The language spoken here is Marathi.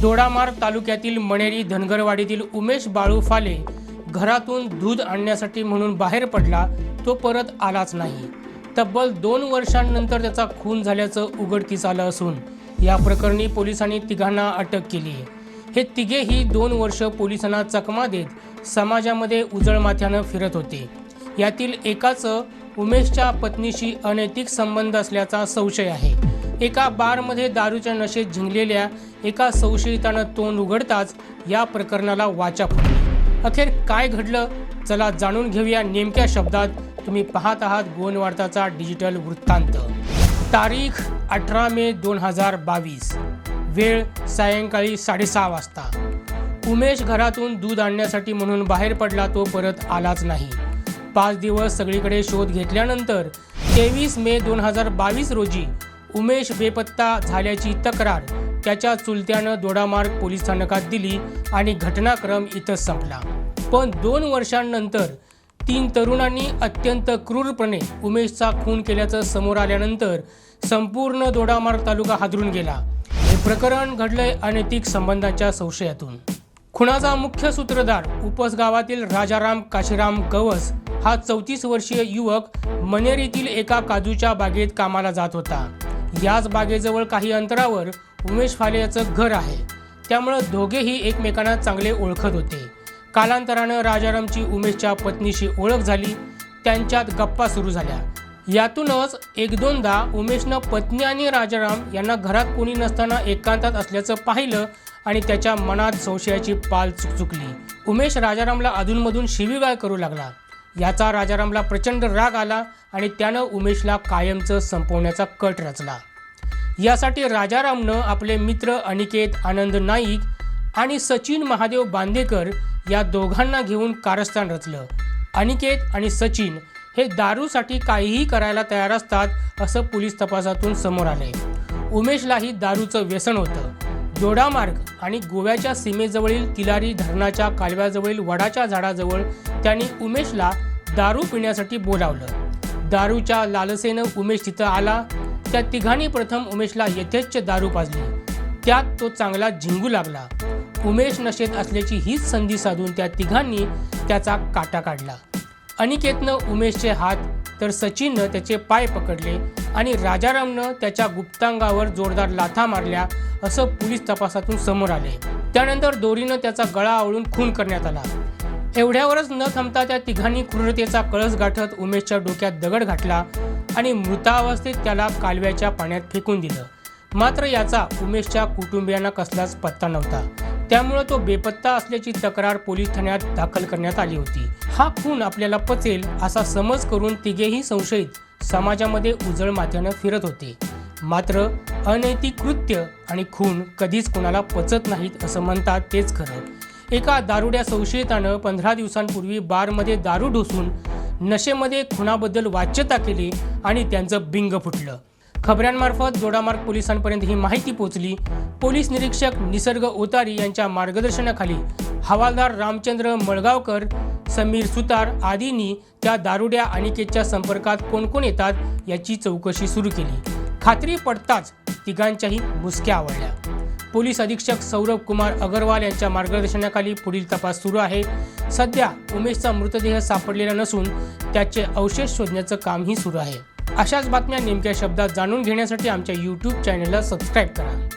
दोडामार तालुक्यातील मणेरी धनगरवाडीतील उमेश बाळू फाले घरातून दूध आणण्यासाठी म्हणून बाहेर पडला तो परत आलाच नाही. तब्बल दोन वर्षांनंतर त्याचा खून झाल्याचं उघडकीस आलं असून या प्रकरणी पोलिसांनी तिघांना अटक केली. आहे हे तिघेही दोन वर्ष पोलिसांना चकमा देत समाजामध्ये उजळमाथ्यानं फिरत होते. यातील एकाचं उमेशच्या पत्नीशी अनैतिक संबंध असल्याचा संशय आहे. एका बारमध्ये दारूच्या नशेत झिंगलेल्या एका संशयितानं तोंड उघडताच या प्रकरणाला वाचा फुटली. अखेर काय घडलं? चला जाणून घेऊया नेमक्या शब्दात. तुम्ही पाहत आहात गोनवार्ताचा डिजिटल वृत्तांत. तारीख अठरा मे दोन हजार बावीस. वेळ सायंकाळी साडेसहा वाजता. उमेश घरातून दूध आणण्यासाठी म्हणून बाहेर पडला तो परत आलाच नाही. पाच दिवस सगळीकडे शोध घेतल्यानंतर तेवीस मे दोन हजार बावीस रोजी उमेश बेपत्ता झाल्याची तक्रार त्याच्या चुलत्यानं दोडामार्ग पोलीस स्थानकात दिली आणि घटनाक्रम इथं संपला. पण दोन वर्षांनंतर तीन तरुणांनी अत्यंत क्रूरपणे उमेशचा खून केल्याचं समोर आल्यानंतर संपूर्ण दोडामार्ग तालुका हादरून गेला. हे प्रकरण घडलंय अनैतिक संबंधांच्या संशयातून. खुनाचा मुख्य सूत्रधार उपस गावातील राजाराम काशीराम गवस हा चौतीस वर्षीय युवक मनेरीतील एका काजूच्या बागेत कामाला जात होता. याच बागेजवळ काही अंतरावर उमेश फाले याचं घर आहे. त्यामुळं दोघेही एकमेकांना चांगले ओळखत होते. कालांतरानं राजारामची उमेशच्या पत्नीशी ओळख झाली. त्यांच्यात गप्पा सुरू झाल्या. यातूनच एक दोनदा उमेशनं पत्नी आणि राजाराम यांना घरात कोणी नसताना एकांतात असल्याचं पाहिलं आणि त्याच्या मनात संशयाची पाल चुकचुकली. उमेश राजारामला अधूनमधून शिवीगाळ करू लागला. याचा राजारामला प्रचंड राग आला आणि त्यानं उमेशला कायमचं संपवण्याचा कट रचला. यासाठी राजारामनं आपले मित्र अनिकेत आनंद नाईक आणि सचिन महादेव बांदेकर या दोघांना घेऊन कारस्थान रचलं. अनिकेत आणि सचिन हे दारूसाठी काहीही करायला तयार असतात असं पोलीस तपासातून समोर आलंय. उमेशलाही दारूचं व्यसन होतं. दोडामार्ग आणि गोव्याच्या सीमेजवळील तिलारी धरणाच्या कालव्याजवळील वडाच्या झाडाजवळ त्यांनी उमेशला दारू पिण्यासाठी बोलावलं. दारूच्या लालसेनं उमेश तिथं आला. त्या तिघांनी प्रथम उमेशला यथेच्छ दारू पाजली. त्यात तो चांगला झिंगू लागला. उमेश नशेत असल्याची हीच संधी साधून त्या तिघांनी त्याचा काटा काढला. अनिकेतनं उमेशचे हात तर सचिननं त्याचे पाय पकडले आणि राजारामनं त्याच्या गुप्तांगावर जोरदार लाथा मारल्या असं पोलीस तपासातून समोर आले. त्यानंतर दोरीनं त्याचा गळा आवळून खून करण्यात आला. एवढ्यावरच न थांबता त्या तिघांनी क्रूरतेचा कळस गाठत उमेशच्या डोक्यात दगड घातला आणि मृतावस्थेत त्याला कालव्याच्या पाण्यात फेकून दिलं. मात्र याचा उमेशच्या कुटुंबियांना कसलाच पत्ता नव्हता. त्यामुळे तो बेपत्ता असल्याची तक्रार पोलीस ठाण्यात दाखल करण्यात आली होती. हा खून आपल्याला पचेल असा समज करून तिघेही संशयित समाजामध्ये उजळ माथ्यानं फिरत होते. मात्र अनैतिक कृत्य आणि खून कधीच कोणाला पचत नाहीत असं म्हणतात तेच खरं. एका दारुड्या संशयितानं पंधरा दिवसांपूर्वी बारमध्ये दारू ढोसून नशेमध्ये खुनाबद्दल वाच्यता केली आणि त्यांचं बिंग फुटलं. खबऱ्यांमार्फत जोडामार्ग पोलिसांपर्यंत ही माहिती पोहोचली. पोलीस निरीक्षक निसर्ग ओतारी यांच्या मार्गदर्शनाखाली हवालदार रामचंद्र मळगावकर समीर सुतार आदींनी त्या दारुड्या अनिकेतच्या संपर्कात कोण कोण येतात याची चौकशी सुरू केली. खात्री पडताच तिघांच्याही मुसक्या आवडल्या. पोलीस अधीक्षक सौरभ कुमार अगरवाल यांच्या मार्गदर्शनाखाली पुढील तपास सुरू आहे. सध्या उमेशचा मृतदेह सापडलेला नसून त्याचे अवशेष शोधण्याचं कामही सुरू आहे. अशाच बातम्या नेमक्या शब्दात जाणून घेण्यासाठी आमच्या यूट्यूब चॅनलला सबस्क्राईब करा.